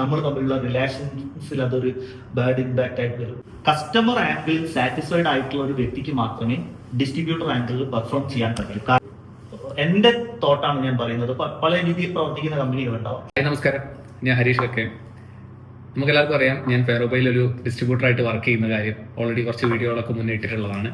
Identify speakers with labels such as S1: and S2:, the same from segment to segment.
S1: നമ്മൾ തമ്മിലുള്ള റിലേഷൻസിൽ അതൊരു ബാഡ് ഇമ്പാക്റ്റ് ആയിട്ട് വരും. കസ്റ്റമർ ആംഗിൾ സാറ്റിസ്ഫൈഡ് ആയിട്ടുള്ള ഒരു വ്യക്തിക്ക് മാത്രമേ ഡിസ്ട്രിബ്യൂട്ടർ ആംഗിളിൽ പെർഫോം ചെയ്യാൻ പറ്റൂ. എന്റെ തോട്ടാണ് ഞാൻ പറയുന്നത്. പല രീതിയിൽ പ്രവർത്തിക്കുന്ന കമ്പനികളുണ്ടാവും
S2: നമസ്കാരം. ഞാൻ ഹരീഷ് ഒക്കെ നമുക്ക് എല്ലാവർക്കും അറിയാം ഞാൻ ഫെറോബയിൽ ഒരു ഡിസ്ട്രിബ്യൂട്ടറായിട്ട് വർക്ക് ചെയ്യുന്ന കാര്യം. ഓൾറെഡി കുറച്ച് വീഡിയോകളൊക്കെ മുന്നേ ഇട്ടിട്ടുള്ളതാണ്.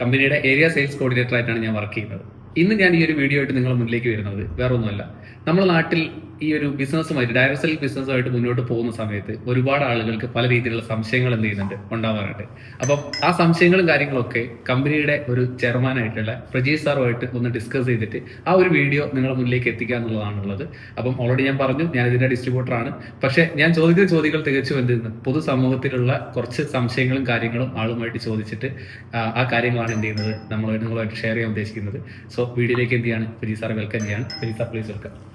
S2: കമ്പനിയുടെ ഏരിയ സെയിൽസ് കോർഡിനേറ്റർ ആയിട്ടാണ് ഞാൻ വർക്ക് ചെയ്യുന്നത്. ഇന്ന് ഞാൻ ഈ ഒരു വീഡിയോ ആയിട്ട് നിങ്ങളുടെ മുന്നിലേക്ക് വരുന്നത്. വേറെ ഒന്നുമല്ല നമ്മുടെ നാട്ടിൽ ഈ ഒരു ബിസിനസ്സുമായിട്ട് ഡയറക്ട് ബിസിനസ്സുമായിട്ട് മുന്നോട്ട് പോകുന്ന സമയത്ത് ഒരുപാട് ആളുകൾക്ക് പല രീതിയിലുള്ള സംശയങ്ങൾ എന്ത് ചെയ്യുന്നുണ്ട്? ഉണ്ടാവാറുണ്ട്. അപ്പം ആ സംശയങ്ങളും കാര്യങ്ങളൊക്കെ കമ്പനിയുടെ ഒരു ചെയർമാനായിട്ടുള്ള പ്രജീഷ് സാറുമായിട്ട് ഒന്ന് ഡിസ്കസ് ചെയ്തിട്ട് ആ ഒരു വീഡിയോ നിങ്ങളുടെ മുന്നിലേക്ക് എത്തിക്കുക എന്നുള്ളതാണുള്ളത്. അപ്പം ഓൾറെഡി ഞാൻ പറഞ്ഞു ഞാൻ ഇതിന്റെ ഡിസ്ട്രിബ്യൂട്ടറാണ് പക്ഷെ ഞാൻ ചോദിക്കുന്ന ചോദ്യങ്ങൾ തികച്ചും എന്ത് പൊതുസമൂഹത്തിലുള്ള കുറച്ച് സംശയങ്ങളും കാര്യങ്ങളും ആളുമായിട്ട് ചോദിച്ചിട്ട് ആ, കാര്യങ്ങളാണ് എന്ത് ചെയ്യുന്നത്? നമ്മൾ നിങ്ങളുമായിട്ട് ഷെയർ ചെയ്യാൻ ഉദ്ദേശിക്കുന്നത്. സോ വീഡിയോയിലേക്ക് എന്ത് ചെയ്യാണ്? പ്രജീഷ് സാർ വെൽക്കം ചെയ്യാണ്. Prajeesh sir please welcome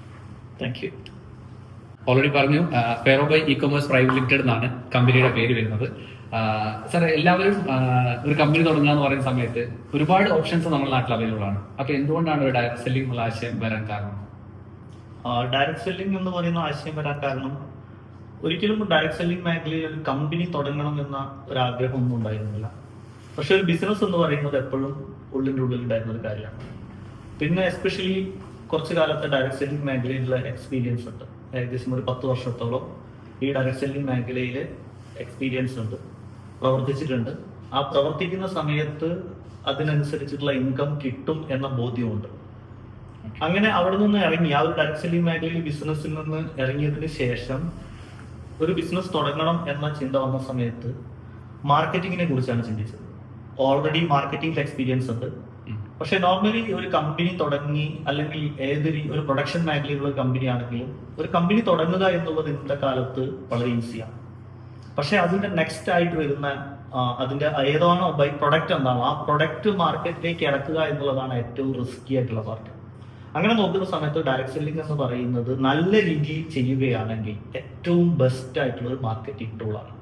S1: thank you
S2: already പറഞ്ഞു. ഫെറോബൈ ഇ കൊമേഴ്സ് പ്രൈവറ്റ് ലിമിറ്റഡ് എന്നാണ് കമ്പനിയുടെ പേര് വരുന്നത്. സാർ എല്ലാവരും ആ, ഒരു കമ്പനി തുടങ്ങുക എന്ന് പറയുന്ന സമയത്ത് ഒരുപാട് ഓപ്ഷൻസ് നമ്മുടെ നാട്ടിൽ അവൈലബിൾ ആണ്. അപ്പൊ എന്തുകൊണ്ടാണ് ഒരു ഡയറക്ട് സെല്ലിംഗ് എന്നുള്ള ആശയം വരാൻ കാരണം?
S1: ഡയറക്ട് സെല്ലിംഗ് എന്ന് പറയുന്ന ആശയം വരാൻ കാരണം ഒരിക്കലും ഡയറക്ട് സെല്ലിംഗ് മേഖലയിൽ ഒരു കമ്പനി തുടങ്ങണം എന്ന ഒരു ആഗ്രഹമൊന്നും ഉണ്ടായിരുന്നില്ല. പക്ഷെ ഒരു ബിസിനസ് എന്ന് പറയുന്നത് എപ്പോഴും ഉള്ളിന്റെ ഉള്ളിൽ ഉണ്ടായിരുന്ന ഒരു കാര്യമാണ്. പിന്നെ എസ്പെഷ്യലി കുറച്ച് കാലത്തെ ഡയറക്ട് സെല്ലിംഗ് മേഖലയിലുള്ള എക്സ്പീരിയൻസ് ഉണ്ട്. ഏകദേശം ഒരു പത്ത് വർഷത്തോളം ഈ ഡയറക്ട് സെല്ലിംഗ് മേഖലയിൽ എക്സ്പീരിയൻസ് ഉണ്ട്. പ്രവർത്തിച്ചിട്ടുണ്ട്. ആ പ്രവർത്തിക്കുന്ന സമയത്ത് അതിനനുസരിച്ചിട്ടുള്ള ഇൻകം കിട്ടും എന്ന ബോധ്യമുണ്ട്. അങ്ങനെ അവിടെ നിന്ന് ഇറങ്ങി ആ ഒരു ഡയറക്ട് സെല്ലിംഗ് മേഖലയിൽ ബിസിനസ്സിൽ നിന്ന് ഇറങ്ങിയതിന് ശേഷം ഒരു ബിസിനസ് തുടങ്ങണം എന്ന ചിന്ത വന്ന സമയത്ത് മാർക്കറ്റിങ്ങിനെ കുറിച്ചാണ് ചിന്തിച്ചത്. ഓൾറെഡി മാർക്കറ്റിംഗ് എക്സ്പീരിയൻസ് ഉണ്ട്. പക്ഷെ നോർമലി ഒരു കമ്പനി തുടങ്ങി അല്ലെങ്കിൽ ഏതൊരു ഒരു പ്രൊഡക്ഷൻ മേഖലയിലുള്ള കമ്പനി ആണെങ്കിലും ഒരു കമ്പനി തുടങ്ങുക എന്നുള്ളത് ഇന്നത്തെ കാലത്ത് വളരെ ഈസിയാണ് പക്ഷെ അതിന്റെ നെക്സ്റ്റ് ആയിട്ട് വരുന്ന അതിന്റെ ഏതാണോ ബൈ പ്രൊഡക്റ്റ് എന്താണോ ആ പ്രൊഡക്റ്റ് മാർക്കറ്റിലേക്ക് ഇറക്കുക എന്നുള്ളതാണ് ഏറ്റവും റിസ്കി ആയിട്ടുള്ള പാർട്ട് അങ്ങനെ നോക്കുന്ന സമയത്ത് ഡയറക്ട് സെല്ലിംഗ് എന്ന് പറയുന്നത് നല്ല രീതിയിൽ ചെയ്യുകയാണെങ്കിൽ ഏറ്റവും ബെസ്റ്റ് ആയിട്ടുള്ള ഒരു മാർക്കറ്റിംഗ് ടൂളാണ്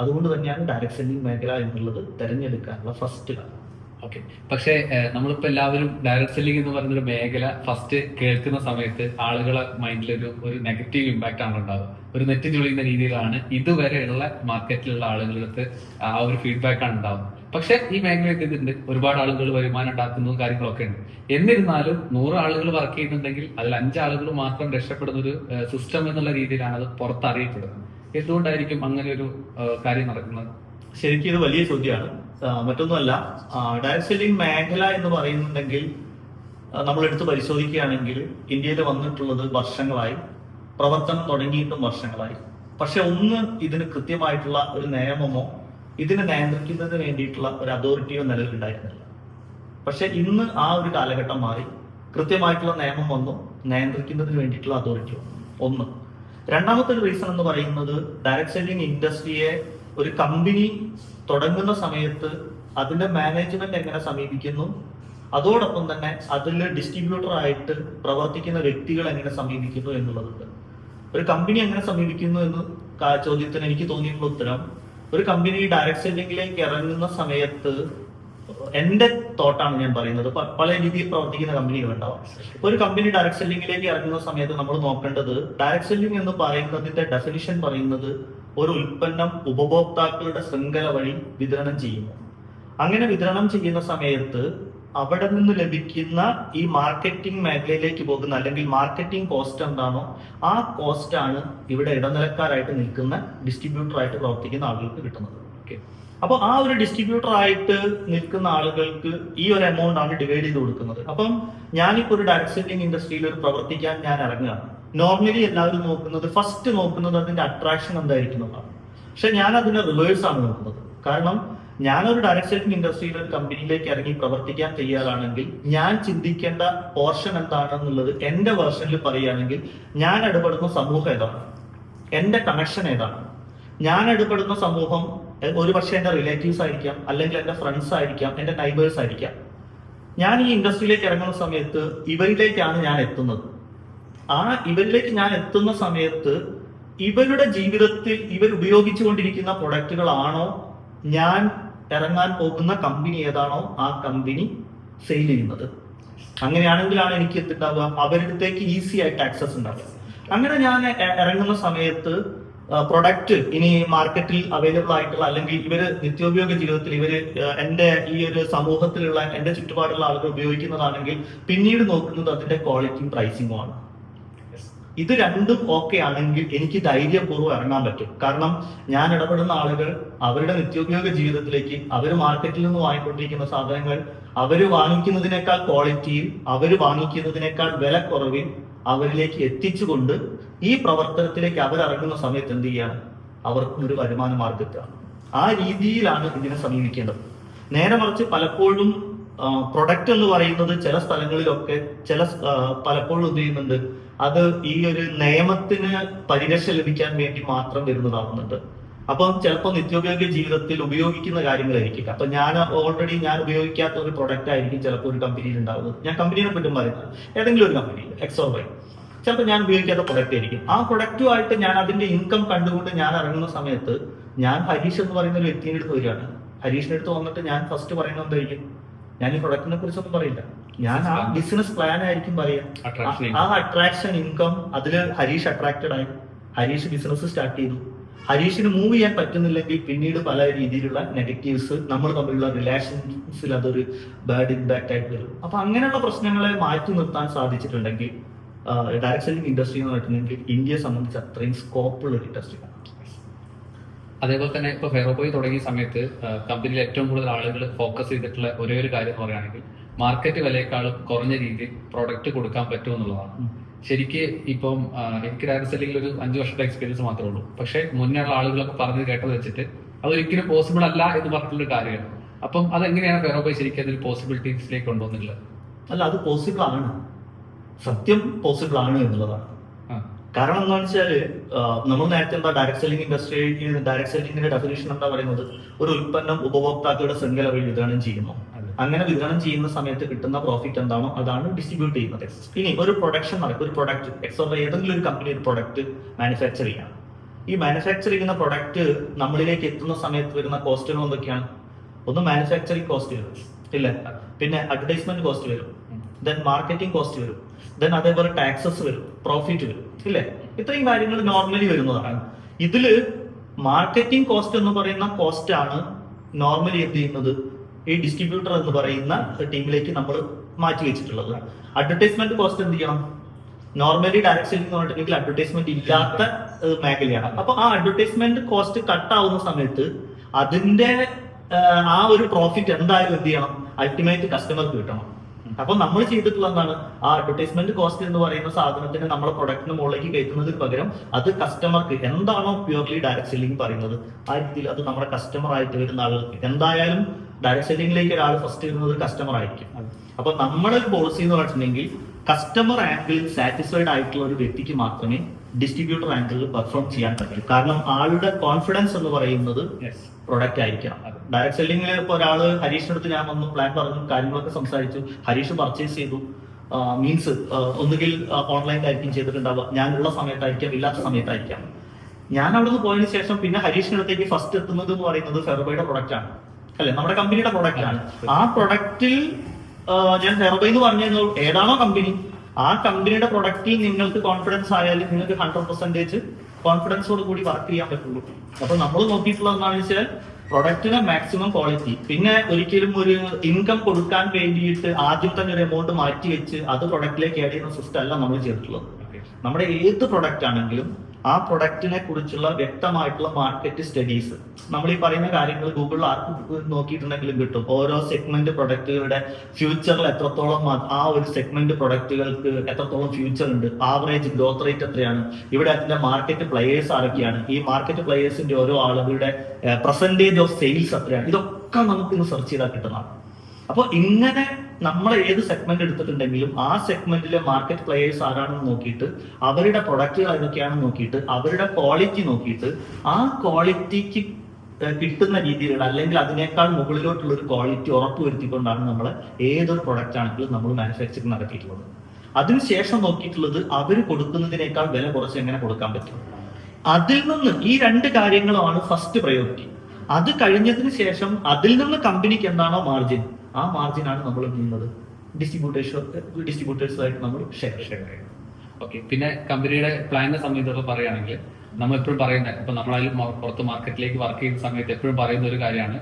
S1: അതുകൊണ്ട് തന്നെയാണ് ഡയറക്ട് സെല്ലിംഗ് മേഖല എന്നുള്ളത് തിരഞ്ഞെടുക്കാനുള്ള ഫസ്റ്റ് കാരണം
S2: ഓക്കെ പക്ഷേ നമ്മളിപ്പോ എല്ലാവരും ഡയറക്ട് സെല്ലിംഗ് എന്ന് പറയുന്ന ഒരു മേഖല ഫസ്റ്റ് കേൾക്കുന്ന സമയത്ത് ആളുകളെ മൈൻഡിൽ ഒരു നെഗറ്റീവ് ഇമ്പാക്റ്റ് ആണ് ഉണ്ടാവുക. ഒരു നെറ്റ് ചുളിയുന്ന രീതിയിലാണ് ഇതുവരെയുള്ള മാർക്കറ്റിലുള്ള ആളുകളുടെ ആ ഒരു ഫീഡ്ബാക്ക് ആണ് ഉണ്ടാകുന്നത് പക്ഷെ ഈ മേഖലയിൽ ഇതുണ്ട്. ഒരുപാട് ആളുകൾ വരുമാനം ഉണ്ടാക്കുന്നതും കാര്യങ്ങളൊക്കെ ഉണ്ട്. എന്നിരുന്നാലും നൂറ് ആളുകൾ വർക്ക് ചെയ്യുന്നുണ്ടെങ്കിൽ അതിൽ അഞ്ചാളുകൾ മാത്രം രക്ഷപ്പെടുന്ന ഒരു സിസ്റ്റം എന്നുള്ള രീതിയിലാണ് അത് പുറത്തറിയപ്പെടുന്നത്. എന്തുകൊണ്ടായിരിക്കും അങ്ങനെ ഒരു കാര്യം നടക്കുന്നത്?
S1: ശരിക്കും ഇത് വലിയ ചോദ്യമാണ്. മറ്റൊന്നുമല്ല. ഡയറക്ട് സെല്ലിംഗ് മേഖല എന്ന് പറയുന്നുണ്ടെങ്കിൽ നമ്മൾ എടുത്ത് പരിശോധിക്കുകയാണെങ്കിൽ ഇന്ത്യയിൽ വന്നിട്ടുള്ളത് വർഷങ്ങളായി. പ്രവർത്തനം തുടങ്ങിയിട്ടും വർഷങ്ങളായി. പക്ഷെ ഒന്ന് ഇതിന് കൃത്യമായിട്ടുള്ള ഒരു നിയമമോ ഇതിനെ നിയന്ത്രിക്കുന്നതിന് വേണ്ടിയിട്ടുള്ള ഒരു അതോറിറ്റിയോ നിലവിലുണ്ടായിരുന്നില്ല. പക്ഷെ ഇന്ന് ആ ഒരു കാലഘട്ടം മാറി. കൃത്യമായിട്ടുള്ള നിയമം വന്നു. നിയന്ത്രിക്കുന്നതിന് വേണ്ടിയിട്ടുള്ള അതോറിറ്റി വന്നു ഒന്ന്. രണ്ടാമത്തെ ഒരു റീസൺ എന്ന് പറയുന്നത് ഡയറക്ട് സെല്ലിംഗ് ഇൻഡസ്ട്രിയെ ഒരു കമ്പനി തുടങ്ങുന്ന സമയത്ത് അതിന്റെ മാനേജ്മെന്റ് എങ്ങനെ സമീപിക്കുന്നു? അതോടൊപ്പം തന്നെ അതിൽ ഡിസ്ട്രിബ്യൂട്ടർ ആയിട്ട് പ്രവർത്തിക്കുന്ന വ്യക്തികൾ എങ്ങനെ സമീപിക്കുന്നു എന്നുള്ളതുണ്ട്. ഒരു കമ്പനി എങ്ങനെ സമീപിക്കുന്നു എന്ന് ചോദ്യത്തിന് എനിക്ക് തോന്നിയിട്ടുള്ള ഉത്തരം ഒരു കമ്പനി ഡയറക്ട് സെല്ലിംഗിലേക്ക് ഇറങ്ങുന്ന സമയത്ത് എന്റെ തോട്ടാണ് ഞാൻ പറയുന്നത്. പല രീതിയിൽ പ്രവർത്തിക്കുന്ന കമ്പനികൾ ഉണ്ടാവും. ഒരു കമ്പനി ഡയറക്ട് സെല്ലിംഗിലേക്ക് ഇറങ്ങുന്ന സമയത്ത് നമ്മൾ നോക്കേണ്ടത് ഡയറക്ട് സെല്ലിംഗ് എന്ന് പറയുന്നതിന്റെ ഡെഫിനിഷൻ പറയുന്നത് ഒരു ഉൽപ്പന്നം ഉപഭോക്താക്കളുടെ ശൃംഖല വഴി വിതരണം ചെയ്യുന്നു. അങ്ങനെ വിതരണം ചെയ്യുന്ന സമയത്ത് അവിടെ നിന്ന് ലഭിക്കുന്ന ഈ മാർക്കറ്റിംഗ് മേഖലയിലേക്ക് പോകുന്ന അല്ലെങ്കിൽ മാർക്കറ്റിംഗ് കോസ്റ്റ് എന്താണോ ആ കോസ്റ്റ് ആണ് ഇവിടെ ഇടനിലക്കാരായിട്ട് നിൽക്കുന്ന ഡിസ്ട്രിബ്യൂട്ടർ ആയിട്ട് പ്രവർത്തിക്കുന്ന ആളുകൾക്ക് കിട്ടുന്നത്.
S2: ഓക്കെ
S1: അപ്പൊ ആ ഒരു ഡിസ്ട്രിബ്യൂട്ടർ ആയിട്ട് നിൽക്കുന്ന ആളുകൾക്ക് ഈ ഒരു എമൗണ്ട് ആണ് ഡിവൈഡ് ചെയ്ത് കൊടുക്കുന്നത്. അപ്പം ഞാനിപ്പോ ഒരു ഡയറക്ട് സെല്ലിംഗ് ഇൻഡസ്ട്രിയിൽ ഒരു പ്രവർത്തിക്കാൻ ഞാൻ ഇറങ്ങുകയാണ്. നോർമലി എല്ലാവരും നോക്കുന്നത് ഫസ്റ്റ് നോക്കുന്നത് അതിന്റെ അട്രാക്ഷൻ എന്തായിരിക്കും എന്നുള്ളതാണ്. പക്ഷെ ഞാൻ അതിന്റെ റിവേഴ്സ് ആണ് നോക്കുന്നത്. കാരണം ഞാനൊരു ഡയറക്ട് സെല്ലിംഗ് ഇൻഡസ്ട്രിയിൽ ഒരു കമ്പനിയിലേക്ക് ഇറങ്ങി പ്രവർത്തിക്കാൻ തയ്യാറാണെങ്കിൽ ഞാൻ ചിന്തിക്കേണ്ട പോർഷൻ എന്താണെന്നുള്ളത് എന്റെ വേർഷനിൽ പറയുകയാണെങ്കിൽ ഞാൻ ഇടപെടുന്ന സമൂഹം ഏതാണ്? എന്റെ കണക്ഷൻ ഏതാണ്? ഞാൻ ഇടപെടുന്ന സമൂഹം ഒരുപക്ഷെ ഒരു പക്ഷേ എന്റെ റിലേറ്റീവ്സ് ആയിരിക്കാം അല്ലെങ്കിൽ എന്റെ ഫ്രണ്ട്സ് ആയിരിക്കാം എന്റെ നൈബേഴ്സ് ആയിരിക്കാം. ഞാൻ ഈ ഇൻഡസ്ട്രിയിലേക്ക് ഇറങ്ങുന്ന സമയത്ത് ഇവരിലേക്കാണ് ഞാൻ എത്തുന്നത്. ആ ഇവരിലേക്ക് ഞാൻ എത്തുന്ന സമയത്ത് ഇവരുടെ ജീവിതത്തിൽ ഇവർ ഉപയോഗിച്ചുകൊണ്ടിരിക്കുന്ന പ്രൊഡക്റ്റുകളാണോ? ഞാൻ ഇറങ്ങാൻ പോകുന്ന കമ്പനി ഏതാണോ ആ കമ്പനി സെയിൽ ചെയ്യുന്നത്. അങ്ങനെയാണെങ്കിലാണ് എനിക്ക് എന്തുണ്ടാവുക? അവരുടെ അടുത്തേക്ക് ഈസി ആയിട്ട് ആക്സസ് ഉണ്ടാവുക. അങ്ങനെ ഞാൻ ഇറങ്ങുന്ന സമയത്ത് പ്രൊഡക്റ്റ് ഇനി മാർക്കറ്റിൽ അവൈലബിൾ ആയിട്ടുള്ള അല്ലെങ്കിൽ ഇവർ നിത്യോപയോഗ ജീവിതത്തിൽ ഇവർ എന്റെ ഈ ഒരു സമൂഹത്തിലുള്ള എന്റെ ചുറ്റുപാടുള്ള ആളുകൾ ഉപയോഗിക്കുന്നതാണെങ്കിൽ പിന്നീട് നോക്കുന്നത് അതിന്റെ ക്വാളിറ്റിയും പ്രൈസിംഗും ആണ്. ഇത് രണ്ടും ഓക്കെ ആണെങ്കിൽ എനിക്ക് ധൈര്യപൂർവം ഇറങ്ങാൻ പറ്റും. കാരണം ഞാൻ ഇടപെടുന്ന ആളുകൾ അവരുടെ നിത്യോപയോഗ ജീവിതത്തിലേക്ക് അവർ മാർക്കറ്റിൽ നിന്ന് വാങ്ങിക്കൊണ്ടിരിക്കുന്ന സാധനങ്ങൾ അവർ വാങ്ങിക്കുന്നതിനേക്കാൾ ക്വാളിറ്റിയും അവർ വാങ്ങിക്കുന്നതിനേക്കാൾ വില കുറവിൽ അവരിലേക്ക് എത്തിച്ചുകൊണ്ട് ഈ പ്രവർത്തനത്തിലേക്ക് അവർ ഇറങ്ങുന്ന സമയത്ത് എന്ത് ചെയ്യുകയാണ്? അവർക്കും ഒരു വരുമാന മാർഗത്താണ് ആ രീതിയിലാണ് ഇതിനെ സമീപിക്കേണ്ടത്. നേരെ മറിച്ച് പലപ്പോഴും പ്രൊഡക്റ്റ് എന്ന് പറയുന്നത് ചില സ്ഥലങ്ങളിലൊക്കെ ചില പലപ്പോഴും എന്ത് ചെയ്യുന്നുണ്ട്? അത് ഈ ഒരു നിയമത്തിന് പരിരക്ഷ ലഭിക്കാൻ വേണ്ടി മാത്രം വരുന്നതാവുന്നുണ്ട് അപ്പം ചിലപ്പോൾ നിത്യോപയോഗ ജീവിതത്തിൽ ഉപയോഗിക്കുന്ന കാര്യങ്ങളായിരിക്കും. അപ്പൊ ഞാൻ ഓൾറെഡി ഞാൻ ഉപയോഗിക്കാത്ത ഒരു പ്രൊഡക്റ്റ് ആയിരിക്കും ചിലപ്പോൾ ഒരു കമ്പനിയിൽ ഉണ്ടാവുന്നത്. ഞാൻ കമ്പനിയെ പറ്റും പറയുന്നത്. ഏതെങ്കിലും ഒരു കമ്പനിയിൽ എക്സോർ വൈ ചിലപ്പോൾ ഞാൻ ഉപയോഗിക്കാത്ത പ്രൊഡക്റ്റ് ആയിരിക്കും. ആ പ്രൊഡക്റ്റുമായിട്ട് ഞാൻ അതിന്റെ ഇൻകം കണ്ടുകൊണ്ട് ഞാൻ ഇറങ്ങുന്ന സമയത്ത് ഞാൻ ഹരീഷ് എന്ന് പറയുന്ന ഒരു വ്യക്തിയുടെ അടുത്ത് വരികയാണ്. ഹരീഷിന്റെ അടുത്ത് വന്നിട്ട് ഞാൻ ഫസ്റ്റ് പറയുന്നത് എന്തായിരിക്കും? ഞാൻ ഈ പ്രൊഡക്റ്റിനെ കുറിച്ചൊന്നും പറയില്ല. ഞാൻ ആ ബിസിനസ് പ്ലാൻ ആയിരിക്കും പറയാം. ആ അട്രാക്ഷൻ ഇൻകം അതിൽ ഹരീഷ് അട്രാക്റ്റഡ് ആയി. ഹരീഷ് ബിസിനസ് സ്റ്റാർട്ട് ചെയ്തു. ഹരീഷിന് മൂവ് ചെയ്യാൻ പറ്റുന്നില്ലെങ്കിൽ പിന്നീട് പല രീതിയിലുള്ള നെഗറ്റീവ്സ് നമ്മൾ തമ്മിലുള്ള റിലേഷൻസിൽ അതൊരു ബാഡ് ഇമ്പാക്റ്റ് ആയിട്ട് വരും. അപ്പൊ അങ്ങനെയുള്ള പ്രശ്നങ്ങളെ മാറ്റി നിർത്താൻ സാധിച്ചിട്ടുണ്ടെങ്കിൽ ഡയറക്ട് സെല്ലിംഗ് ഇൻഡസ്ട്രി എന്ന് പറഞ്ഞിട്ടുണ്ടെങ്കിൽ ഇന്ത്യയെ സംബന്ധിച്ച് അത്രയും സ്കോപ്പ് ഉള്ള ഒരു ഇൻഡസ്ട്രിയാണ്
S2: അതേപോലെ തന്നെ ഇപ്പൊ ഫെറോബോയ് തുടങ്ങിയ സമയത്ത് കമ്പനിയിൽ ഏറ്റവും കൂടുതൽ ആളുകൾ ഫോക്കസ് ചെയ്തിട്ടുള്ള ഒരേ ഒരു കാര്യം എന്ന് പറയുകയാണെങ്കിൽ മാർക്കറ്റ് വിലയേക്കാളും കുറഞ്ഞ രീതിയിൽ പ്രോഡക്റ്റ് കൊടുക്കാൻ പറ്റും എന്നുള്ളതാണ്. ശരിക്ക് ഇപ്പം എനിക്ക് ഡയറക്ട് സെല്ലിംഗിൽ ഒരു അഞ്ച് വർഷത്തെ എക്സ്പീരിയൻസ് മാത്രമേ ഉള്ളൂ. പക്ഷേ മുന്നേ ഉള്ള ആളുകളൊക്കെ പറഞ്ഞത് കേട്ടത് വെച്ചിട്ട് അതൊരിക്കലും പോസിബിൾ അല്ല എന്ന് പറഞ്ഞിട്ടുള്ള ഒരു കാര്യമാണ്. അപ്പം അതെങ്ങനെയാണ് ഫെറോബോയ് ശരിക്കും അതിൽ പോസിബിലിറ്റീസിലേക്ക് കൊണ്ടുവന്നിട്ടുള്ളത്?
S1: അല്ല അത് പോസിബിൾ ആണ്. സത്യം പോസിബിൾ ആണ് എന്നുള്ളതാണ്. കാരണം എന്താണെന്ന് വെച്ചാൽ നമ്മൾ നേരത്തെ എന്താ ഡയറക്ട് സെല്ലിംഗ് ഇൻഡസ്ട്രി ഡയറക്ട് സെല്ലിംഗിന്റെ ഡെഫിനേഷൻ എന്താ പറയുന്നത്? ഒരു ഉൽപ്പന്നം ഉപഭോക്താക്കളുടെ ശൃംഖല വഴി വിതരണം ചെയ്യുന്നു. അങ്ങനെ വിതരണം ചെയ്യുന്ന സമയത്ത് കിട്ടുന്ന പ്രോഫിറ്റ് എന്താണോ അതാണ് ഡിസ്ട്രിബ്യൂട്ട് ചെയ്യുന്നത്. ഇനി ഒരു പ്രൊഡക്ഷൻ നടക്കും ഒരു പ്രൊഡക്റ്റ് എക്സോർ ഏതെങ്കിലും ഒരു കമ്പനി ഒരു പ്രൊഡക്റ്റ് മാനുഫാക്ചർ ചെയ്യണം. ഈ മാനുഫാക്ചർ ചെയ്യുന്ന പ്രൊഡക്റ്റ് നമ്മളിലേക്ക് എത്തുന്ന സമയത്ത് വരുന്ന കോസ്റ്റുകൾ എന്തൊക്കെയാണ്? ഒന്ന് മാനുഫാക്ചറിങ് കോസ്റ്റ് വരും. ഇല്ല? പിന്നെ അഡ്വർടൈസ്മെന്റ് കോസ്റ്റ് വരും. ദെൻ മാർക്കറ്റിംഗ് കോസ്റ്റ് വരും. ദെൻ അതേപോലെ ടാക്സസ് വരും പ്രോഫിറ്റ് വരും ഇല്ലേ? ഇത്രയും കാര്യങ്ങൾ നോർമലി വരുന്നതാണ്. ഇതിൽ മാർക്കറ്റിംഗ് കോസ്റ്റ് എന്ന് പറയുന്ന കോസ്റ്റ് ആണ് നോർമലി എന്ത് ചെയ്യുന്നത്? ഈ ഡിസ്ട്രിബ്യൂട്ടർ എന്ന് പറയുന്ന ടീമിലേക്ക് നമ്മൾ മാറ്റി വെച്ചിട്ടുള്ളത്. അഡ്വർടൈസ്മെന്റ് കോസ്റ്റ് എന്ത് ചെയ്യണം? നോർമലി ഡയറക്ട് സെല്ലിംഗ് എന്ന് പറഞ്ഞിട്ടുണ്ടെങ്കിൽ അഡ്വർടൈസ്മെന്റ് ഇല്ലാത്ത മേഖലയാണ്. അപ്പൊ ആ അഡ്വർടൈസ്മെന്റ് കോസ്റ്റ് കട്ട് ആവുന്ന സമയത്ത് അതിന്റെ ആ ഒരു പ്രോഫിറ്റ് എന്തായാലും എന്ത് ചെയ്യണം? അൾട്ടിമേറ്റ് കസ്റ്റമർക്ക് കിട്ടണം. അപ്പൊ നമ്മൾ ചെയ്തിട്ടുള്ള എന്താണ് ആ അഡ്വർടൈസ്മെന്റ് കോസ്റ്റ് എന്ന് പറയുന്ന സാധനത്തിന് നമ്മളെ പ്രൊഡക്റ്റിന് മുകളിലേക്ക് കയറ്റുന്നതിന് പകരം അത് കസ്റ്റമർക്ക് എന്താണോ പ്യൂർലി ഡയറക്ട് സെല്ലിംഗ് പറയുന്നത് ആ രീതിയിൽ അത് നമ്മുടെ കസ്റ്റമർ ആയിട്ട് വരുന്ന ആളുകൾക്ക് എന്തായാലും ഡയറക്ട് സെല്ലിംഗിലേക്ക് ഒരാൾ ഫസ്റ്റ് വരുന്നത് കസ്റ്റമർ ആയിരിക്കും. അപ്പൊ നമ്മുടെ ഒരു പോളിസി എന്ന് പറഞ്ഞിട്ടുണ്ടെങ്കിൽ കസ്റ്റമർ ആംഗിൾ സാറ്റിസ്ഫൈഡ് ആയിട്ടുള്ള ഒരു വ്യക്തിക്ക് മാത്രമേ ഡിസ്ട്രിബ്യൂട്ടർ ആംഗിളിൽ പെർഫോം ചെയ്യാൻ പറ്റൂ കാരണം ആളുടെ കോൺഫിഡൻസ് എന്ന് പറയുന്നത്. പ്രൊഡക്റ്റ് ആയിരിക്കണം
S2: അതെ.
S1: ഡയറക്ട് സെല്ലിംഗിൽ ഇപ്പോൾ ഒരാൾ ഹരീഷിന്റെ അടുത്ത് ഞാൻ വന്നു പ്ലാൻ പറഞ്ഞു കാര്യങ്ങളൊക്കെ സംസാരിച്ചു. ഹരീഷ് പർച്ചേസ് ചെയ്തു. മീൻസ് ഒന്നുകിൽ ഓൺലൈനിലായിരിക്കും ചെയ്തിട്ടുണ്ടാവുക. ഞാനുള്ള സമയത്തായിരിക്കാം ഇല്ലാത്ത സമയത്തായിരിക്കാം. ഞാൻ അവിടെ നിന്ന് പോയതിനു ശേഷം പിന്നെ ഹരീഷിന്റെ അടുത്തേക്ക് ഫസ്റ്റ് എത്തുന്നത് എന്ന് പറയുന്നത് ഫെർബയുടെ പ്രൊഡക്റ്റ് ആണ്. അല്ലെ? നമ്മുടെ കമ്പനിയുടെ പ്രൊഡക്റ്റ് ആണ്. ആ പ്രൊഡക്റ്റിൽ ഞാൻ ഫെറബൈ എന്ന് പറഞ്ഞു ഏതാണോ കമ്പനി. ആ കമ്പനിയുടെ പ്രൊഡക്റ്റിൽ നിങ്ങൾക്ക് കോൺഫിഡൻസ് ആയാലും നിങ്ങൾക്ക് ഹൺഡ്രഡ് പെർസെന്റേജ് കോൺഫിഡൻസോട് കൂടി വർക്ക് ചെയ്യാൻ പറ്റുള്ളൂ. അപ്പൊ നമ്മൾ നോക്കിയിട്ടുള്ളത് എന്താണെന്ന് വെച്ചാൽ പ്രൊഡക്റ്റിന് മാക്സിമം ക്വാളിറ്റി പിന്നെ ഒരിക്കലും ഒരു ഇൻകം കൊടുക്കാൻ വേണ്ടിയിട്ട് ആദ്യം തന്നെ ഒരു എമൗണ്ട് മാറ്റി വെച്ച് അത് പ്രൊഡക്റ്റിലേക്ക് ആഡ് ചെയ്യുന്ന സിസ്റ്റം അല്ല നമ്മൾ ചെയ്തിട്ടുള്ളത്. നമ്മുടെ ഏത് പ്രൊഡക്റ്റ് ആണെങ്കിലും ആ പ്രൊഡക്റ്റിനെ കുറിച്ചുള്ള വ്യക്തമായിട്ടുള്ള മാർക്കറ്റ് സ്റ്റഡീസ് നമ്മൾ ഈ പറയുന്ന കാര്യങ്ങൾ ഗൂഗിളിൽ ആർക്ക് നോക്കിയിട്ടുണ്ടെങ്കിലും കിട്ടും. ഓരോ സെഗ്മെന്റ് പ്രൊഡക്റ്റുകളുടെ ഫ്യൂച്ചറിൽ എത്രത്തോളം ആ- ഒരു സെഗ്മെന്റ് പ്രൊഡക്റ്റുകൾക്ക് എത്രത്തോളം ഫ്യൂച്ചർ ഉണ്ട്. ആവറേജ് ഗ്രോത്ത് റേറ്റ് എത്രയാണ്? ഇവിടെ അതിന്റെ മാർക്കറ്റ് പ്ലെയേഴ്സ് ആരൊക്കെയാണ്? ഈ മാർക്കറ്റ് പ്ലെയേഴ്സിന്റെ ഓരോ ആളുകളുടെ പെർസെന്റേജ് ഓഫ് സെയിൽസ് എത്രയാണ്? ഇതൊക്കെ നമുക്ക് ഇന്ന് സെർച്ച് ചെയ്താൽ കിട്ടുന്നതാണ്. അപ്പോൾ ഇങ്ങനെ നമ്മൾ ഏത് സെഗ്മെന്റ് എടുത്തിട്ടുണ്ടെങ്കിലും ആ സെഗ്മെന്റിലെ മാർക്കറ്റ് പ്ലെയേഴ്സ് ആരാണെന്ന് നോക്കിയിട്ട് അവരുടെ പ്രൊഡക്റ്റുകൾ ഏതൊക്കെയാണെന്ന് നോക്കിയിട്ട് അവരുടെ ക്വാളിറ്റി നോക്കിയിട്ട് ആ ക്വാളിറ്റിക്ക് കിട്ടുന്ന രീതിയിലുള്ള അല്ലെങ്കിൽ അതിനേക്കാൾ മുകളിലോട്ടുള്ള ഒരു ക്വാളിറ്റി ഉറപ്പുവരുത്തിക്കൊണ്ടാണ് നമ്മൾ ഏതൊരു പ്രൊഡക്റ്റ് ആണെങ്കിലും നമ്മൾ മാനുഫാക്ചറിങ് നടത്തിയിട്ടുള്ളത്. അതിനുശേഷം നോക്കിയിട്ടുള്ളത് അവർ കൊടുക്കുന്നതിനേക്കാൾ വില കുറച്ച് എങ്ങനെ കൊടുക്കാൻ പറ്റും. അതിൽ നിന്ന് ഈ രണ്ട് കാര്യങ്ങളുമാണ് ഫസ്റ്റ് പ്രയോറിറ്റി അത് കഴിഞ്ഞതിന് ശേഷം അതിൽ നിന്ന് കമ്പനിക്ക് എന്താണോ മാർജിൻ ആ മാർജിനാണ് നമ്മൾ നീങ്ങുന്നത് ചെയ്യുന്നത്? ഡിസ്ട്രിബ്യൂട്ടേഴ്സ് ഡിസ്ട്രിബ്യൂട്ടേഴ്സുമായിട്ട് നമ്മൾ ഷെയർ ഷെയർ ചെയ്യുന്നത്.
S2: ഓക്കെ പിന്നെ കമ്പനിയുടെ പ്ലാനിനെ സംബന്ധിച്ചൊക്കെ പറയുകയാണെങ്കിൽ നമ്മൾ എപ്പോഴും പറയുന്നത് ഇപ്പൊ നമ്മളായാലും പുറത്ത് മാർക്കറ്റിലേക്ക് വർക്ക് ചെയ്യുന്ന സമയത്ത് എപ്പോഴും പറയുന്ന ഒരു കാര്യമാണ്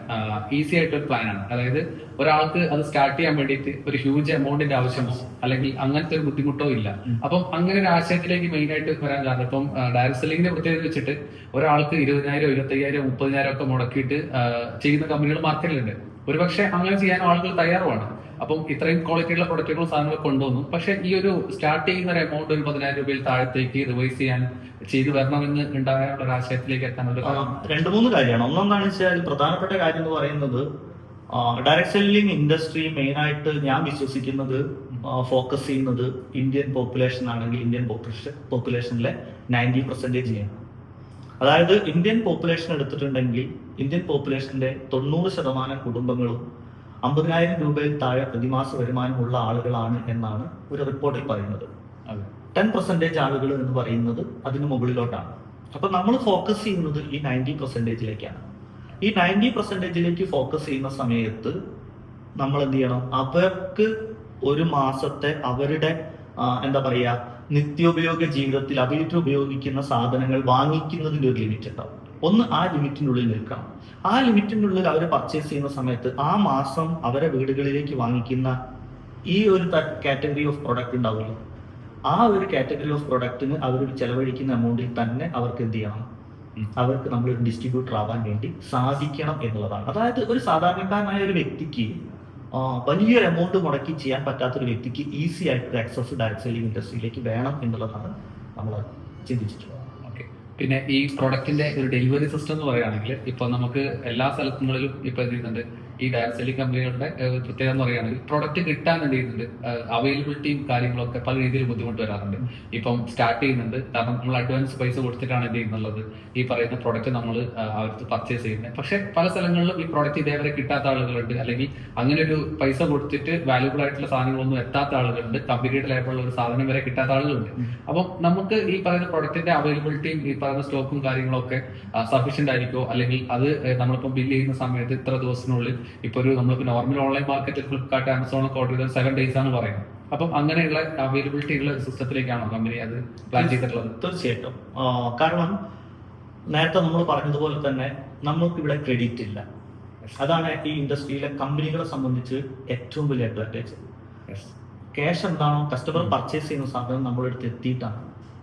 S2: ഈസി ആയിട്ടൊരു പ്ലാനാണ് അതായത് ഒരാൾക്ക് അത് സ്റ്റാർട്ട് ചെയ്യാൻ വേണ്ടിയിട്ട് ഒരു ഹ്യൂജ് എമൗണ്ടിന്റെ ആവശ്യമോ അല്ലെങ്കിൽ അങ്ങനത്തെ ഒരു ബുദ്ധിമുട്ടോ ഇല്ല. അപ്പം അങ്ങനെ ഒരു ആശയത്തിലേക്ക് മെയിൻ ആയിട്ട് വരാൻ കാരണം ഇപ്പം ഡയറക്ട് സെല്ലിങ്ങിന്റെ പ്രത്യേകത വെച്ചിട്ട് ഒരാൾക്ക് ഇരുപതിനായിരം ഇരുപത്തയ്യായിരം മുപ്പതിനായിരം ഒക്കെ മുടക്കിയിട്ട് ചെയ്യുന്ന കമ്പനികൾ മാർക്കറ്റിലുണ്ട് ഒരുപക്ഷെ അങ്ങനെ ചെയ്യാൻ ആളുകൾ തയ്യാറുമാണ്. അപ്പം ഇത്രയും ക്വാളിറ്റിയുള്ള പ്രൊഡക്റ്റുകളും സാധനങ്ങൾ കൊണ്ടുവന്നു. പക്ഷെ ഈ ഒരു സ്റ്റാർട്ട് ചെയ്യുന്ന ഒരു എമൗണ്ട് ഒരു പതിനായിരം രൂപയിൽ താഴത്തേക്ക് റിവൈസ് ചെയ്യാൻ ചെയ്തു വരണമെന്ന് ഉണ്ടായ ഒരു ആശയത്തിലേക്ക് എത്താൻ
S1: ഒരു രണ്ട് മൂന്ന് കാര്യമാണ്. ഒന്നെന്താണെന്ന് വെച്ചാൽ പ്രധാനപ്പെട്ട കാര്യം എന്ന് പറയുന്നത് ഡയറക്ട് സെല്ലിംഗ് ഇൻഡസ്ട്രി മെയിൻ ആയിട്ട് ഞാൻ വിശ്വസിക്കുന്നത് ഫോക്കസ് ചെയ്യുന്നത് ഇന്ത്യൻ പോപ്പുലേഷൻ ആണെങ്കിൽ ഇന്ത്യൻ പോപ്പുലേഷൻ പോപ്പുലേഷനിലെ നയന്റി പെർസെന്റേജ് ചെയ്യണം അതായത് ഇന്ത്യൻ പോപ്പുലേഷൻ എടുത്തിട്ടുണ്ടെങ്കിൽ ഇന്ത്യൻ പോപ്പുലേഷന്റെ തൊണ്ണൂറ് ശതമാനം കുടുംബങ്ങളും അമ്പതിനായിരം രൂപയിൽ താഴെ പ്രതിമാസ വരുമാനമുള്ള ആളുകളാണ് എന്നാണ് ഒരു റിപ്പോർട്ടിൽ പറയുന്നത്. ടെൻ പെർസെന്റേജ് ആളുകൾ എന്ന് പറയുന്നത് അതിന് മുകളിലോട്ടാണ്. അപ്പൊ നമ്മൾ ഫോക്കസ് ചെയ്യുന്നത് ഈ നയന്റി പെർസെന്റേജിലേക്കാണ് ഈ നയന്റി പെർസെന്റേജിലേക്ക് ഫോക്കസ് ചെയ്യുന്ന സമയത്ത് നമ്മൾ എന്ത് ചെയ്യണം? അവർക്ക് ഒരു മാസത്തെ അവരുടെ എന്താ പറയാ നിത്യോപയോഗ ജീവിതത്തിൽ അവർ ഉപയോഗിക്കുന്ന സാധനങ്ങൾ വാങ്ങിക്കുന്നതിന്റെ ഒരു ലിമിറ്റ് ഉണ്ടാവും. ഒന്ന് ആ ലിമിറ്റിനുള്ളിൽ നിൽക്കാം. ആ ലിമിറ്റിനുള്ളിൽ അവർ പർച്ചേസ് ചെയ്യുന്ന സമയത്ത് ആ മാസം അവരെ വീടുകളിലേക്ക് വാങ്ങിക്കുന്ന ഈ ഒരു കാറ്റഗറി ഓഫ് പ്രൊഡക്റ്റ് ഉണ്ടാവില്ല ആ ഒരു കാറ്റഗറി ഓഫ് പ്രൊഡക്റ്റിന് അവർ ചെലവഴിക്കുന്ന എമൗണ്ടിൽ തന്നെ അവർക്ക് എന്ത് ചെയ്യണം? അവർക്ക് നമ്മളൊരു ഡിസ്ട്രിബ്യൂട്ടർ ആവാൻ വേണ്ടി സാധിക്കണം എന്നുള്ളതാണ്. അതായത് ഒരു സാധാരണക്കാരനായ ഒരു വ്യക്തിക്ക് വലിയൊരു എമൗണ്ട് മുടക്കി ചെയ്യാൻ പറ്റാത്തൊരു വ്യക്തിക്ക് ഈസി ആയിട്ട് ആക്സസ് ഡയറക്ട് സെല്ലിംഗ് ഇൻഡസ്ട്രിയിലേക്ക് വേണം എന്നുള്ളതാണ് നമ്മൾ ചിന്തിച്ചിട്ടുള്ളത്.
S2: പിന്നെ ഈ പ്രൊഡക്റ്റിന്റെ ഒരു ഡെലിവറി സിസ്റ്റം എന്ന് പറയുകയാണെങ്കിൽ ഇപ്പൊ നമുക്ക് എല്ലാ സ്ഥലങ്ങളിലും ഇപ്പൊ എന്ത് ചെയ്യുന്നുണ്ട്? ഈ ഡയറക്ട് സെല്ലിംഗ് കമ്പനികളുടെ പ്രത്യേകത എന്ന് പറയുകയാണെങ്കിൽ പ്രൊഡക്റ്റ് കിട്ടാൻ എന്ത് ചെയ്യുന്നുണ്ട്. അവൈലബിലിറ്റിയും കാര്യങ്ങളൊക്കെ പല രീതിയിൽ ബുദ്ധിമുട്ട് വരാറുണ്ട്. ഇപ്പം സ്റ്റാർട്ട് ചെയ്യുന്നുണ്ട്. കാരണം നമ്മൾ അഡ്വാൻസ് പൈസ കൊടുത്തിട്ടാണ് എന്ത് ചെയ്യുന്നുള്ളത്? ഈ പറയുന്ന പ്രൊഡക്റ്റ് നമ്മൾ അവർക്ക് പർച്ചേസ് ചെയ്യുന്നത്. പക്ഷെ പല സ്ഥലങ്ങളിലും ഈ പ്രൊഡക്റ്റ് ഇതേവരെ കിട്ടാത്ത ആളുകളുണ്ട്. അല്ലെങ്കിൽ അങ്ങനെ ഒരു പൈസ കൊടുത്തിട്ട് വാല്യൂബിൾ ആയിട്ടുള്ള സാധനങ്ങളൊന്നും എത്താത്ത ആളുകളുണ്ട്. കമ്പനിയുടെ ലേബിളുള്ള ഒരു സാധനം വരെ കിട്ടാത്ത ആളുകളുണ്ട്. അപ്പം നമുക്ക് ഈ പറയുന്ന പ്രൊഡക്റ്റിന്റെ അവൈലബിലിറ്റിയും ഈ പറയുന്ന സ്റ്റോക്കും കാര്യങ്ങളൊക്കെ സഫീഷ്യന്റ് ആയിരിക്കോ? അല്ലെങ്കിൽ അത് നമ്മളിപ്പോൾ നമ്മളിപ്പം ബില്ല് ചെയ്യുന്ന സമയത്ത് ഇത്ര ദിവസത്തിനുള്ളിൽ ഇപ്പൊ ഒരു നമ്മളിപ്പോൾ നോർമൽ ഓൺലൈൻ മാർക്കറ്റിൽ ഫ്ലിപ്കാർട്ട് ആമസോൺ ഒക്കെ ഓർഡർ ചെയ്താൽ സെവൻ ഡേയ്സ് ആണ് പറയുന്നത്. അപ്പം അങ്ങനെയുള്ള അവൈലബിലിറ്റി ഉള്ള സിസ്റ്റത്തിലേക്കാണോ കമ്പനി അത് പ്ലാൻ ചെയ്തിട്ടുള്ളത്?
S1: തീർച്ചയായിട്ടും. കാരണം നേരത്തെ നമ്മൾ പറഞ്ഞതുപോലെ തന്നെ നമ്മൾക്ക് ഇവിടെ ക്രെഡിറ്റ് ഇല്ല അതാണ് ഈ ഇൻഡസ്ട്രിയിലെ കമ്പനികളെ സംബന്ധിച്ച് ഏറ്റവും വലിയ അഡ്വാന്റേജ് ക്യാഷ് എന്താണോ കസ്റ്റമർ പർച്ചേസ് ചെയ്യുന്ന സാധനം നമ്മുടെ അടുത്ത് എത്തിയിട്ടാണ്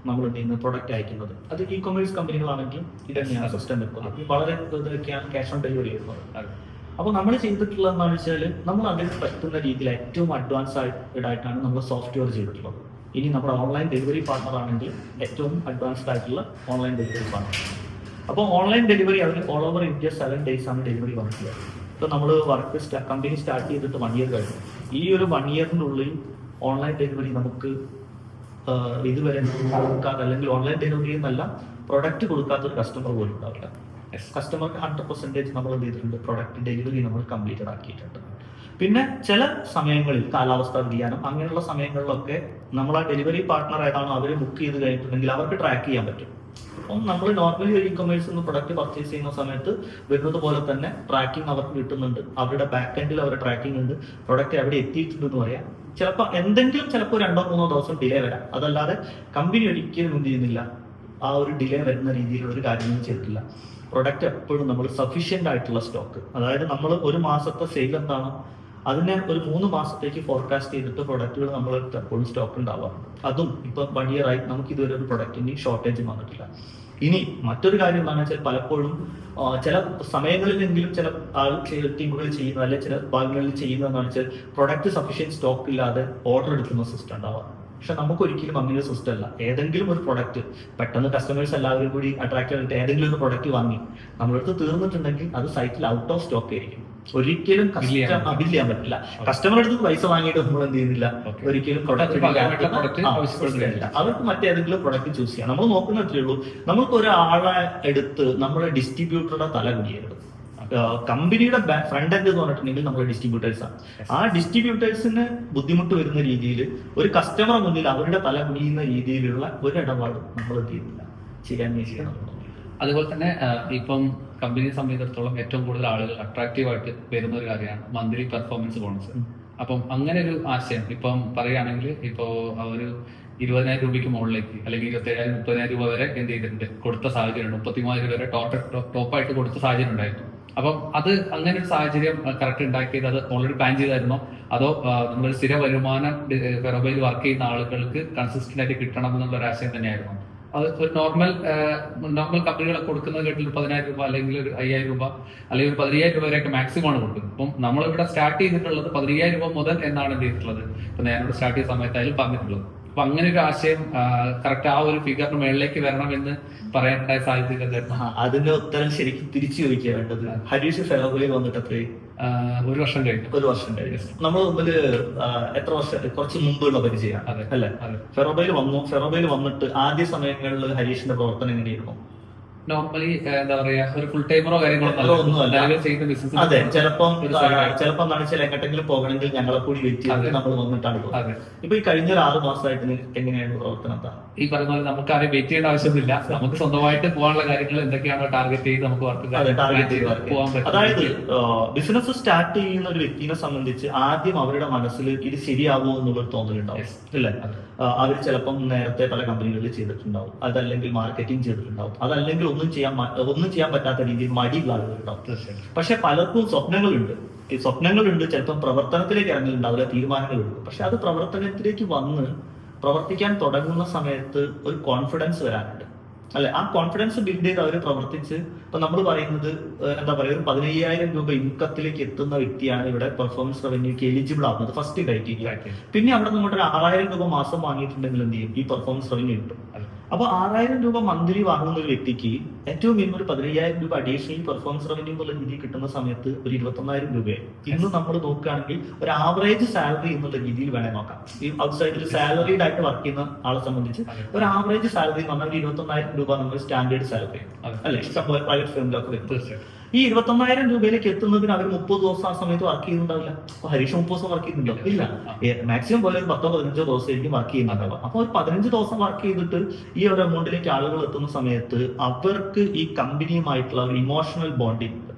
S1: നമ്മൾ എന്ത് ചെയ്യുന്നത് പ്രൊഡക്റ്റ് അയക്കുന്നത്. അത് ഇ കൊമേഴ്സ് കമ്പനികളാണെങ്കിലും ഇതന്നെയാണ് തന്നെയാണ് സിസ്റ്റം വെക്കുന്നത് വളരെ ഇതൊക്കെയാണ് ക്യാഷ് ഓൺ ഡെലിവറി ചെയ്യുന്നത്. അപ്പോൾ നമ്മൾ ചെയ്തിട്ടുള്ളത് എന്താണെന്ന് വെച്ചാൽ നമ്മൾ അതിന് പറ്റുന്ന രീതിയിൽ ഏറ്റവും അഡ്വാൻസ് ആയിട്ടാണ് നമ്മൾ സോഫ്റ്റ്വെയർ ചെയ്തിട്ടുള്ളത്. ഇനി നമ്മുടെ ഓൺലൈൻ ഡെലിവറി പാർട്ണർ ആണെങ്കിൽ ഏറ്റവും അഡ്വാൻസ്ഡ് ആയിട്ടുള്ള ഓൺലൈൻ ഡെലിവറി പാർട്ണർ അപ്പോൾ ഓൺലൈൻ ഡെലിവറി അതിന് all over India seven days ആണ് ഡെലിവറി വന്നിട്ടുള്ളത്. ഇപ്പോൾ നമ്മൾ വർക്ക് കമ്പനി സ്റ്റാർട്ട് ചെയ്തിട്ട് വൺ ഇയർ കഴിഞ്ഞു. ഈ ഒരു വൺ ഇയറിനുള്ളിൽ ഓൺലൈൻ ഡെലിവറി നമുക്ക് ഇതുവരെ കൊടുക്കാതെ അല്ലെങ്കിൽ ഓൺലൈൻ ഡെലിവറി എന്നല്ല പ്രൊഡക്റ്റ് കൊടുക്കാത്ത ഒരു കസ്റ്റമർ പോലും ഉണ്ടാവില്ല. കസ്റ്റമർക്ക് ഹൺഡ്രഡ് പെർസെന്റേജ് നമ്മൾ എന്ത് ചെയ്തിട്ടുണ്ട്? പ്രൊഡക്റ്റ് ഡെലിവറി നമ്മൾ കംപ്ലീറ്റഡ് ആക്കിയിട്ടുണ്ട്. പിന്നെ ചില സമയങ്ങളിൽ കാലാവസ്ഥ വ്യതിയാനം അങ്ങനെയുള്ള സമയങ്ങളിലൊക്കെ നമ്മൾ ആ ഡെലിവറി പാർട്ട്ണർ ഏതാണോ അവർ ബുക്ക് ചെയ്ത് കഴിഞ്ഞിട്ടുണ്ടെങ്കിൽ അവർക്ക് ട്രാക്ക് ചെയ്യാൻ പറ്റും. അപ്പം നമ്മൾ നോർമലി ഒരു ഇ കൊമേഴ്സ് നിന്ന് പ്രൊഡക്റ്റ് പർച്ചേസ് ചെയ്യുന്ന സമയത്ത് വരുന്നത് പോലെ തന്നെ ട്രാക്കിംഗ് അവർക്ക് കിട്ടുന്നുണ്ട്. അവരുടെ ബാക്ക് എൻഡിൽ അവരുടെ ട്രാക്കിംഗ് ഉണ്ട്. പ്രൊഡക്റ്റ് എവിടെ എത്തിയിട്ടുണ്ടെന്ന് പറയാം. ചിലപ്പോൾ എന്തെങ്കിലും ചിലപ്പോൾ രണ്ടോ മൂന്നോ ദിവസം ഡിലേ വരാം. അതല്ലാതെ കമ്പനി ഒരിക്കലും എന്ത് ചെയ്യുന്നില്ല. ആ ഒരു ഡിലേ വരുന്ന രീതിയിലുള്ള ഒരു കാര്യങ്ങളും ചെയ്തിട്ടില്ല. പ്രൊഡക്റ്റ് എപ്പോഴും നമ്മൾ സഫീഷ്യന്റ് ആയിട്ടുള്ള സ്റ്റോക്ക് അതായത് നമ്മൾ ഒരു മാസത്തെ സെയിൽ എന്താണ്? അതിനെ ഒരു മൂന്ന് മാസത്തേക്ക് ഫോർകാസ്റ്റ് ചെയ്തിട്ട് പ്രൊഡക്റ്റുകൾ നമ്മൾ എപ്പോഴും സ്റ്റോക്ക് ഉണ്ടാവാറുണ്ട്. അതും ഇപ്പൊ വൺ ഇയർ ആയി നമുക്ക് ഇതുവരെ ഒരു പ്രൊഡക്റ്റിന് ഷോർട്ടേജ് വന്നിട്ടില്ല. ഇനി മറ്റൊരു കാര്യം എന്താണെന്ന് വെച്ചാൽ പലപ്പോഴും ചില സമയങ്ങളിലെങ്കിലും ചില ടീമുകൾ ചെയ്യുന്ന അല്ലെങ്കിൽ ചില ഭാഗങ്ങളിൽ ചെയ്യുന്നതെന്ന് വെച്ചാൽ പ്രൊഡക്റ്റ് സഫീഷ്യന്റ് സ്റ്റോക്ക് ഇല്ലാതെ ഓർഡർ എടുക്കുന്ന സിസ്റ്റം ഉണ്ടാവാം പക്ഷെ നമുക്ക് ഒരിക്കലും അങ്ങനെ ഒരു സിസ്റ്റം അല്ല ഏതെങ്കിലും ഒരു പ്രൊഡക്റ്റ് പെട്ടെന്ന് കസ്റ്റമേഴ്സ് എല്ലാവരും കൂടി അട്രാക്ട് ചെയ്തിട്ട് ഏതെങ്കിലും ഒരു പ്രൊഡക്റ്റ് വാങ്ങി നമ്മളടുത്ത് തീർന്നിട്ടുണ്ടെങ്കിൽ അത് സൈറ്റിൽ ഔട്ട് ഓഫ് സ്റ്റോക്ക് ആയിരിക്കും. ഒരിക്കലും ബില്ല് ചെയ്യാൻ പറ്റില്ല. കസ്റ്റമർ അടുത്ത് പൈസ വാങ്ങിയിട്ട് നമ്മൾ എന്ത് ചെയ്യുന്നില്ല. ഒരിക്കലും പ്രൊഡക്റ്റ്. അവർക്ക് മറ്റേതെങ്കിലും പ്രൊഡക്റ്റ് ചൂസ് ചെയ്യാം. നമ്മൾ നോക്കുന്നേ ഉള്ളൂ. നമുക്ക് ഒരാളെ എടുത്ത് നമ്മുടെ ഡിസ്ട്രിബ്യൂട്ടറുടെ തല കുടിയരുത് കമ്പനിയുടെ ഫ്രണ്ട് എൻഡ് എന്ന് പറഞ്ഞിട്ടുണ്ടെങ്കിൽ നമ്മൾ ഡിസ്ട്രിബ്യൂട്ടേഴ്സ് ആണ്. ആ ഡിസ്ട്രിബ്യൂട്ടേഴ്സിന് ബുദ്ധിമുട്ട് വരുന്ന രീതിയിൽ ഒരു കസ്റ്റമറെ മുന്നിൽ അവരുടെ തല കുടിയുന്ന രീതിയിലുള്ള ഒരു ഇടപാട് നമ്മൾ ചെയ്യുന്നില്ല. ചെയ്യാൻ ചെയ്യണം
S2: അതുപോലെ തന്നെ ഇപ്പം കമ്പനിയെ സംബന്ധിച്ചിടത്തോളം ഏറ്റവും കൂടുതൽ ആളുകൾ അട്രാക്റ്റീവ് ആയിട്ട് വരുന്ന ഒരു കാര്യമാണ് മന്ത്ലി പെർഫോമൻസ് ബോണസ് അപ്പം അങ്ങനെ ഒരു ആശയം ഇപ്പം പറയുകയാണെങ്കിൽ ഇപ്പോൾ ഒരു ഇരുപതിനായിരം രൂപയ്ക്ക് മുകളിലേക്ക് അല്ലെങ്കിൽ ഇരുപത്തേഴായിരം മുപ്പതിനായിരം രൂപ വരെ എന്ത് ചെയ്തിട്ടുണ്ട്? കൊടുത്ത സാഹചര്യമുണ്ട്. മുപ്പത്തിമൂവായിരം വരെ ടോട്ടൽ ടോപ്പായിട്ട് കൊടുത്ത സാഹചര്യം ഉണ്ടായിരുന്നു. അപ്പം അത് അങ്ങനെ ഒരു സാഹചര്യം കറക്റ്റ് ഉണ്ടാക്കിയത് അത് ഓൾറെഡി പ്ലാൻ ചെയ്തായിരുന്നോ? അതോ നമ്മൾ സ്ഥിര വരുമാനം ഫെറോബയിൽ വർക്ക് ചെയ്യുന്ന ആളുകൾക്ക് കൺസിസ്റ്റന്റ് ആയിട്ട് കിട്ടണം എന്നുള്ള ഒരു ആശയം തന്നെയായിരുന്നു. അത് ഒരു നോർമൽ നോർമൽ കമ്പനികളൊക്കെ കൊടുക്കുന്നത് കേട്ടിൽ പതിനായിരം രൂപ അല്ലെങ്കിൽ ഒരു അയ്യായിരം രൂപ അല്ലെങ്കിൽ ഒരു പതിനയ്യായിരം രൂപ വരെയൊക്കെ മാക്സിമം ആണ് കൊടുക്കുന്നത്. അപ്പം നമ്മളിവിടെ സ്റ്റാർട്ട് ചെയ്തിട്ടുള്ളത് പതിനയ്യായിരം രൂപ മുതൽ എന്നാണ് ചെയ്തിട്ടുള്ളത്? ഇപ്പൊ നേരോട് സ്റ്റാർട്ട് ചെയ്ത സമയത്തായാലും പറഞ്ഞിട്ടുള്ളത്. അപ്പൊ അങ്ങനെ ഒരു ആശയം കറക്റ്റ് ആ ഒരു ഫിഗറിന് മേളിലേക്ക് വരണം എന്ന് പറയാനുണ്ടായ
S1: ആ, അതിന്റെ ഉത്തരം ശരിക്കും തിരിച്ചു ചോദിക്കുക വേണ്ടത്. ഹരീഷ് ഫെറോബയിൽ വന്നിട്ട്
S2: ഒരു വർഷം കഴിഞ്ഞു.
S1: ഒരു വർഷം കഴിഞ്ഞു. നമ്മൾ മുമ്പിൽ എത്ര വർഷം കുറച്ച് മുമ്പുള്ള
S2: പരിചയം.
S1: അല്ലെ? ഫെറോബയിൽ വന്നു ഫെറോബയിൽ വന്നിട്ട് ആദ്യ സമയങ്ങളിൽ ഹരീഷിന്റെ പ്രവർത്തനം എങ്ങനെയായിരുന്നു?
S2: നോർമലി എന്താ പറയാ ഒരു ഫുൾ ടൈമറോ കാര്യങ്ങളോ
S1: ഒന്നുമല്ല.
S2: ചെയ്യുന്ന ബിസിനസ്
S1: അതെ ചിലപ്പം ചിലപ്പം എന്താണ് ചില എങ്ങോട്ടെങ്കിലും പോകണമെങ്കിൽ ഞങ്ങളെ കൂടി വെയിറ്റ് ചെയ്ത് നമ്മൾ വന്നിട്ടാണ് പോകുന്നത്. ഇപ്പൊ ഈ കഴിഞ്ഞ ഒരു ആറ് മാസമായിട്ട് നിങ്ങൾക്ക് എങ്ങനെയാണ് പ്രവർത്തനം
S2: ഈ പറയുന്ന പോലെ നമുക്ക് ആരെയും വെയിറ്റ് ചെയ്യേണ്ട ആവശ്യമൊന്നുമില്ല. നമുക്ക് സ്വന്തമായിട്ട് പോകാനുള്ള കാര്യങ്ങൾ എന്തൊക്കെയാണോ ടാർഗറ്റ് ചെയ്ത് നമുക്ക് വർക്ക് പോകാൻ. പറ്റും.
S1: അതായത് ബിസിനസ് സ്റ്റാർട്ട് ചെയ്യുന്ന ഒരു വ്യക്തിനെ സംബന്ധിച്ച് ആദ്യം അവരുടെ മനസ്സിൽ ഇത് ശരിയാകുമോ എന്നുള്ളൊരു തോന്നലുണ്ടാവും അല്ലെ. അവർ ചിലപ്പം നേരത്തെ പല കമ്പനികളിൽ ചെയ്തിട്ടുണ്ടാവും. അതല്ലെങ്കിൽ മാർക്കറ്റിംഗ് ചെയ്തിട്ടുണ്ടാവും. അതല്ലെങ്കിൽ ഒന്നും ചെയ്യാൻ ഒന്നും ചെയ്യാൻ പറ്റാത്ത രീതിയിൽ മടിയുള്ള ആളുകളുണ്ടാവും
S2: ഉണ്ടാവും
S1: പക്ഷെ പലർക്കും സ്വപ്നങ്ങളുണ്ട്. ഈ സ്വപ്നങ്ങളുണ്ട് ചിലപ്പം പ്രവർത്തനത്തിലേക്ക് ഇറങ്ങുന്നുണ്ടാവില്ല തീരുമാനങ്ങളുണ്ട്. പക്ഷെ അത് പ്രവർത്തനത്തിലേക്ക് വന്ന് പ്രവർത്തിക്കാൻ തുടങ്ങുന്ന സമയത്ത് ഒരു കോൺഫിഡൻസ് വരാനുണ്ട്. അല്ലെ? ആ കോൺഫിഡൻസ് ബിൽഡ് ചെയ്ത് അവർ പ്രവർത്തിച്ച് ഇപ്പൊ നമ്മൾ പറയുന്നത് എന്താ പറയുക ഒരു പതിനയ്യായിരം രൂപ ഇൻകത്തിലേക്ക് എത്തുന്ന വ്യക്തിയാണ് ഇവിടെ പെർഫോമൻസ് റവന്യൂക്ക് എലിജിബിൾ ആവുന്നത് ഫസ്റ്റ് ക്രൈറ്റീരിയ പിന്നെ അവിടെ നിങ്ങോട്ട് ഒരു ആറായിരം രൂപ മാസം വാങ്ങിയിട്ടുണ്ടെങ്കിൽ എന്ത് ചെയ്യും? ഈ പെർഫോമൻസ് റവന്യൂ കിട്ടും. അപ്പൊ ആറായിരം രൂപ മന്ത്ലി വാങ്ങുന്ന ഒരു വ്യക്തിക്ക് ഏറ്റവും മിനിമം ഒരു പതിനയ്യായിരം രൂപ അഡീഷണൽ പെർഫോമൻസ് റവന്യൂ എന്നുള്ള രീതിയിൽ കിട്ടുന്ന സമയത്ത് ഒരു ഇരുപത്തൊന്നായിരം രൂപയായി. ഇന്ന് നമ്മൾ നോക്കുകയാണെങ്കിൽ ഒരു ആവറേജ് സാലറി എന്നുള്ള രീതിയിൽ വേണേ നോക്കാം. ഈ ഔട്ട്സൈഡിൽ സാലറീഡ് ആയിട്ട് വർക്ക് ചെയ്യുന്ന ആളെ സംബന്ധിച്ച് ഒരു ആവറേജ് സാലറി എന്ന് പറഞ്ഞാൽ ഒരു ഇരുപത്തൊന്നായിരം രൂപ നമ്മൾ സ്റ്റാൻഡേർഡ് സാലറി. അല്ലെ? പ്രൈവറ്റ് ഫേമിലൊക്കെ വരും.
S2: തീർച്ചയായിട്ടും
S1: ഈ ഇരുപത്തൊന്നായിരം രൂപയിലേക്ക് എത്തുന്നതിന് അവർ മുപ്പത് ദിവസം ആ സമയത്ത് വർക്ക് ചെയ്യുന്നുണ്ടാവില്ല. അപ്പൊ ഹരീഷ് മുപ്പത് ദിവസം വർക്ക് ചെയ്യുന്നുണ്ടോ? ഇല്ല. മാക്സിമം പോലെ ഒരു പത്തോ പതിനഞ്ചോ ദിവസം എനിക്ക് വർക്ക് ചെയ്യുന്നുണ്ടാവുക. അപ്പൊ ഒരു പതിനഞ്ച് ദിവസം വർക്ക് ചെയ്തിട്ട് ഈ ഒരു എമൗണ്ടിലേക്ക് ആളുകൾ എത്തുന്ന സമയത്ത് അവർക്ക് ഈ കമ്പനിയുമായിട്ടുള്ള ഒരു ഇമോഷണൽ ബോണ്ടിങ് ഉണ്ട്.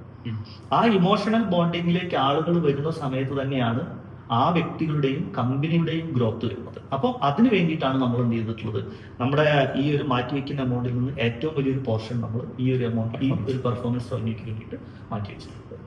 S1: ആ ഇമോഷണൽ ബോണ്ടിങ്ങിലേക്ക് ആളുകൾ വരുന്ന സമയത്ത് തന്നെയാണ് ആ വ്യക്തികളുടെയും കമ്പനിയുടെയും ഗ്രോത്ത് വരുന്നത്. അപ്പോൾ അതിന് വേണ്ടിയിട്ടാണ് നമ്മൾ എന്ത് ചെയ്തിട്ടുള്ളത്? നമ്മുടെ ഈ ഒരു മാറ്റി വെക്കുന്ന എമൗണ്ടിൽ നിന്ന് ഏറ്റവും വലിയൊരു പോർഷൻ നമ്മൾ ഈ ഒരു എമൗണ്ട് ഈ ഒരു പെർഫോമൻസ് റവന്യൂക്ക് വേണ്ടിയിട്ട് മാറ്റി വെച്ചിട്ടുണ്ട്